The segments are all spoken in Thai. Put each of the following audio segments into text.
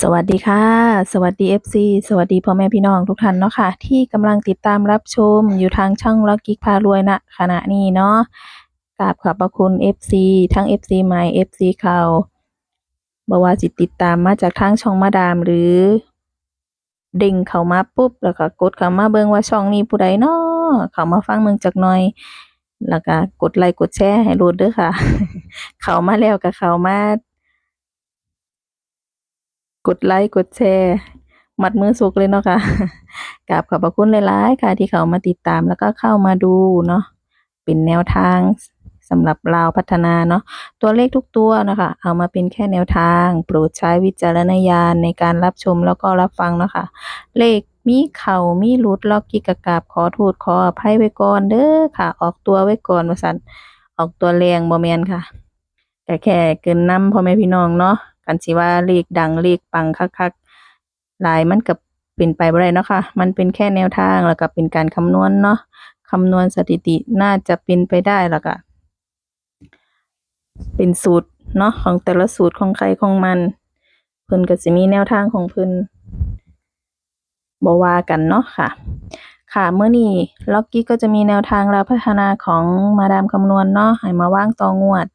สวัสดีค่ะ สวัสดี FC สวัสดีพ่อแม่พี่น้องทุกท่านเนาะค่ะ ที่กำลังติดตามรับชมอยู่ทางช่องล็อกกิ๊กพารวยณขณะนี้เนาะกราบขอบพระคุณ FC ทั้ง FC ใหม่ FC เก่าบ่ว่าสิตติดตามมาจากทางช่องมาดามหรือเด้งเข้ามาปุ๊บ แล้วก็กดเข้ามาเบิ่งว่าช่องนี้ผู้ใดเนาะเข้ามาฟังเบิ่งจักหน่อย แล้วก็กดไลค์กดแชร์ให้โลดเด้อค่ะ เข้ามาแล้วก็เข้ามา กดไลค์กดแชร์มัดมือสุกเลยเนาะค่ะกราบขอบพระคุณหลายๆค่ะ ที่เขามาติดตามแล้วก็เข้ามาดูเนาะเป็นแนวทางสำหรับเราวพัฒนาเนาะตัวเลขทุกตัวนะคะ เอามาเป็นแค่แนวทาง โปรดใช้วิจารณญาณในการรับชมแล้วก็รับฟังเนาะค่ะ เลขมีเข่ามีหลุดล็อกกิกกราบขอโทษขออภัยไว้ก่อนเด้อค่ะ ออกตัวไว้ก่อนว่าซั่นออกตัวแรงบ่แมนค่ะแต่แค่เกินน้ำพ่อแม่พี่น้องเนาะ กันสิว่าเลขดังเลขปังคักๆหลายมันก็เป็นไปบ่ได้เนาะค่ะ มันเป็นแค่แนวทางแล้วก็เป็นการคำนวณเนาะคำนวณสถิติน่าจะเป็นไปได้แล้วก็เป็นสูตรเนาะของแต่ละสูตรของใครของมัน เพิ่นก็สิมีแนวทางของเพิ่นบว่ากันเนาะค่ะ ค่ะเมื่อนี้ล็อกกี้ก็จะมีแนวทางแล้วพัฒนาของมาดามคำนวณเนาะให้มาว่างตองวด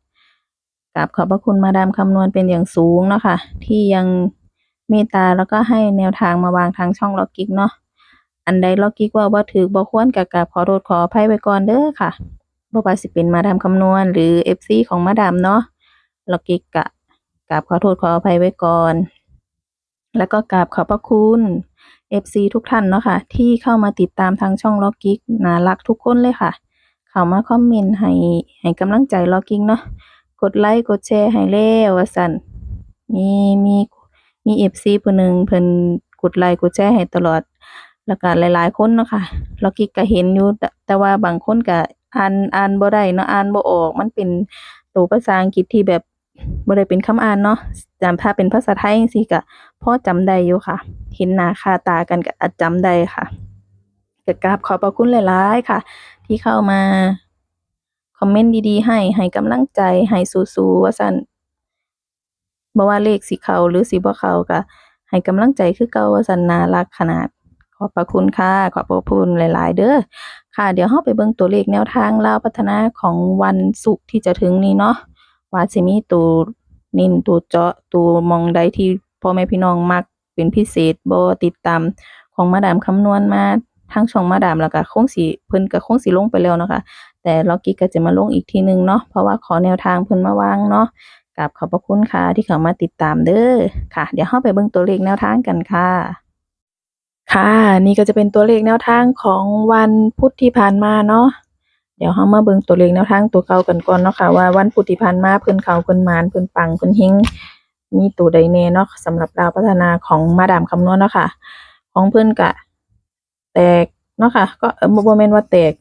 กับขอบพระคุณมาดามคำนวณเป็นอย่างสูงเนาะค่ะ ที่ยังเมตตาแล้วก็ให้แนวทางมาวางทางช่องล็อกกิกเนาะอันใดล็อกกิกว่าบ่ถือบ่ควรก็กราบขอโทษขออภัยไว้ก่อนเด้อค่ะบ่ว่าสิเป็นมาดามคำนวณ หรือ FC ของมาดามเนาะล็อกกิกก็กราบขอโทษขออภัยไว้ก่อน แล้วก็กราบขอบพระคุณ FC ทุกท่านเนาะค่ะ ที่เข้ามาติดตามทางช่องล็อกกิกน่ารักทุกคนเลยค่ะ เข้ามาคอมเมนต์ให้ให้กำลังใจล็อกกิกเนาะ กดไลค์กดแชร์ให้แล้วว่าซั่นมีมีมี FC ผู้หนึ่งเพิ่นกดไลค์กดแชร์ให้ตลอด แล้วก็หลายๆคนเนาะค่ะล็อกกี้ก็เห็นอยู่แต่ว่าบางคนก็อ่านอ่านบ่ได้เนาะอ่านบ่ออกมันเป็นตัวภาษาอังกฤษที่แบบบ่ได้เป็นคำอ่านเนาะจำถ้าเป็นภาษาไทยจังซี่ก็พอจำได้อยู่ค่ะ เห็นหน้าค่าตากันก็อาจจำได้ค่ะก็กราบขอบพระคุณหลาย ๆ ค่ะ ที่เข้ามา คอมเมนต์ดีๆ ให้ ให้กำลังใจ ให้สู้ๆว่าซั่นบ่ว่าเลขสิเขาหรือสิบ่เขาก็ให้กำลังใจคือเก่าว่าซั่นน่ารักขนาด ขอบพระคุณค่ะ ขอบพระคุณหลาย ๆ เด้อ ค่ะ เดี๋ยวเราไปเบิ่งตัวเลขแนวทางลาวพัฒนาของวันศุกร์ที่จะถึงนี้เนาะ ว่าสิมีตัวน้นตัวเจาะตัวมองใดที่พ่อแม่พี่น้องมักเป็นพิเศษบ่ติดตามของมาดามคำนวณมาทางช่องมาดามแล้วก็คงสิเพิ่นก็คงสิลงไปแล้วเนาะค่ะ แต่ล็อกกี้ก็จะมาลงอีกทีหนึ่งเนาะเพราะว่าขอแนวทางเพิ่นมาวางเนาะกราบขอบพระคุณค่ะที่เข้ามาติดตามเด้อค่ะ เดี๋ยวเราไปเบิ่งตัวเลขแนวทางกันค่ะ ค่ะนี่ก็จะเป็นตัวเลขแนวทางของวันพุธที่ผ่านมาเนาะเดี๋ยวเรามาเบิ่งตัวเลขแนวทางตัวเก่ากันก่อนเนาะค่ะว่าวันพุธที่ผ่านมาเพิ่นเขาเพิ่นมานเพิ่นปังเพิ่นเฮงมีตัวใดแน่เนาะสำหรับดาวพัฒนาของมาดามคำนวณเนาะค่ะ ของเพิ่นก็แตกเนาะค่ะ ก็เออบ่บ่แม่นว่าแตก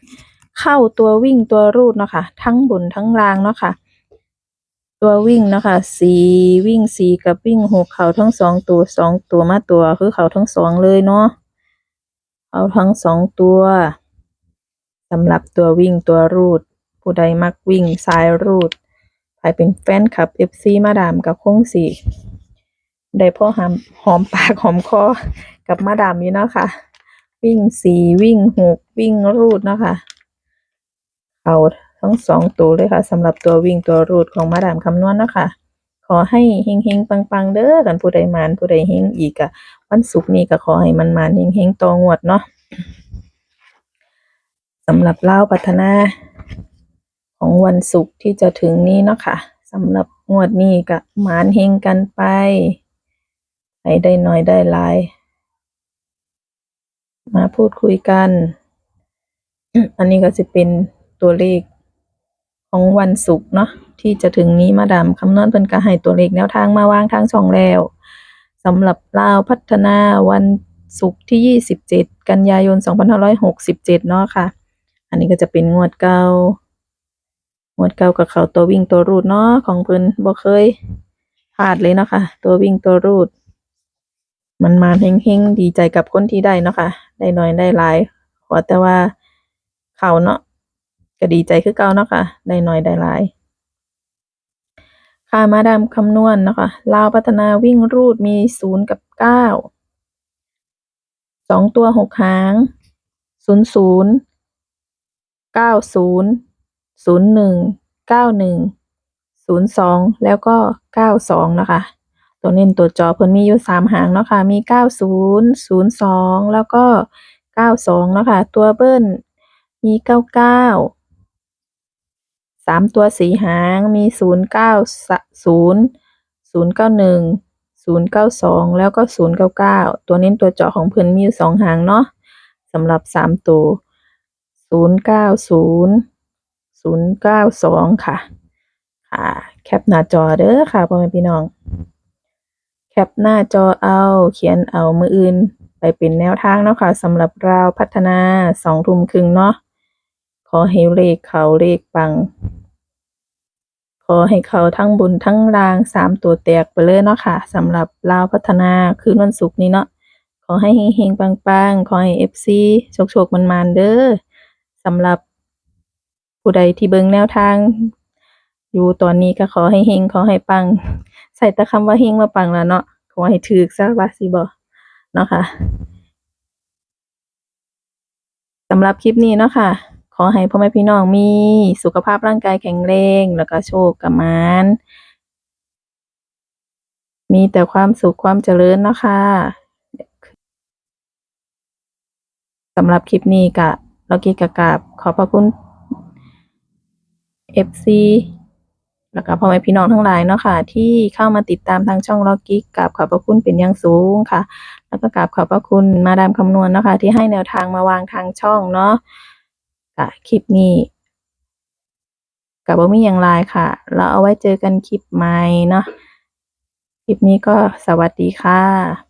เข้าตัววิ่งตัวรูดเนาะค่ะทั้งบนทั้งล่างเนาะค่ะตัววิ่งเนาะค่ะสี่วิ่งสี่กับวิ่งหกเขาทั้งสองตัวสองตัวมาตัวคือเขาทั้งสองเลยเนาะเขาทั้งสองตัวสำหรับตัววิ่งตัวรูด ผู้ใดมักวิ่งสายรูดใครเป็นแฟนคลับ FC มาดามกับคงสิได้พ่อหอมหอมปากหอมคอกับมาดามอยู่เนาะค่ะวิ่งสี่วิ่งหกวิ่งรูดเนาะค่ะ เอาทั้งสองตัวเลยค่ะสำหรับตัววิ่งตัวรูดของมาดามคำนวณเนาะคะขอให้เฮงเฮงปังปังๆ เด้อกันผู้ใดมานผู้ใดเฮงอีกอะวันศุกร์นี้ก็ขอให้มันมานเฮงเฮงๆต่องวดเนาะสำหรับเล่าพัฒนา ของวันศุกร์ที่จะถึงนี้เนาะค่ะสำหรับงวดนี้ก็หมานเฮงกันไปให้ได้น้อยได้หลาย มาพูดคุยกัน อันนี้ก็จะเป็น ตัวเลขของวันศุกร์เนาะที่จะถึงนี้มาดามคำนวณเพิ่นก็ให้ตัวเลขแนวทางมาวางทางช่องแล้วสำหรับลาวพัฒนาวันศุกร์ที่ 27 กันยายน 2567 เนาะค่ะ อันนี้ก็จะเป็นงวดเก่างวดเก่ากับเขาตัววิ่งตัวรูดเนาะของเพิ่นบ่เคยพลาดเลยเนาะค่ะ ตัววิ่งตัวรูด มันมาเฮงๆ ดีใจกับคนที่ได้เนาะค่ะ ได้น้อยได้หลายขอแต่ว่าเขาเนาะ ก็ดีใจคือเก่าเนาะค่ะได้น้อยได้หลายค่ะมาดามคำนวณเนาะคะลาวพัฒนาวิ่งรูดมีศูนย์กับเก้าสองตัวหกหางศูนย์ศูนย์เก้าศูนย์ศูนย์หนึ่งเก้าหนึ่งศูนย์สองแล้วก็เก้าสองนะคะ ตัวเน้นตัวจอเพิ่นมีอยู่สามหางเนาะค่ะมีเก้าศูนย์ศูนย์สองแล้วก็เก้าสองเนาะค่ะตัวเบิ้ลมีเก้าเก้า สามตัวสีหางมีศูนย์เก้าศูนย์ศูนย์เก้าหนึ่งศูนย์เก้าสองแล้วก็ศูนย์เก้าเก้าตัวเน้ตัวเจาะของเพิ่นมีอยู่สองหางเนาะสำหรับสามตัวศูนย์เก้าศูนย์ศูนย์เก้าสองค่ะค่ะแคปหน้าจอเด้อค่ะพ่อแม่พี่น้อง แคปหน้าจอเอาเขียนเอามืออื่น ไปเป็นแนวทางเนาะค่ะสำหรับเราพัฒนาสองทุ่มครึ่งเนาะ ขอให้เลขเขาเลขปัง ขอให้เขาทั้งบนทั้งล่างสามตัวแตกไปเลยเนาะค่ะสำหรับลาวพัฒนาคืนวันศุกร์นี้เนาะขอให้เฮงๆปังๆขอให้เอฟซีโชคๆมันๆเด้อสำหรับผู้ใดที่เบิ่งแนวทาง อยู่ตอนนี้ก็ขอให้เฮงขอให้ปัง ใส่แต่คำว่าเฮงมาปังแล้วเนาะขอให้ถือซะว่าสิบ่เนาะค่ะสำหรับคลิปนี้เนาะค่ะ ขอให้พ่อแม่พี่น้องมีสุขภาพร่างกายแข็งแรง แล้วก็โชคกับมานมีแต่ความสุขความเจริญเนาะค่ะสำหรับคลิปนี้ก็เรากีกะกาบขอบพระคุณ FC แล้วก็พ่อแม่พี่น้องทั้งหลายเนาะค่ะ ที่เข้ามาติดตามทางช่องล็อกกิ๊กกราบขอบพระคุณเป็นอย่างสูงค่ะ แล้วก็กราบขอบพระคุณมาดามคำนวณเนาะค่ะที่ให้แนวทางมาวางทางช่องเนาะ ค่ะ คลิปนี้กับบ่มีอย่างไรค่ะแล้วเอาไว้เจอกันคลิปใหม่เนาะ คลิปนี้ก็สวัสดีค่ะ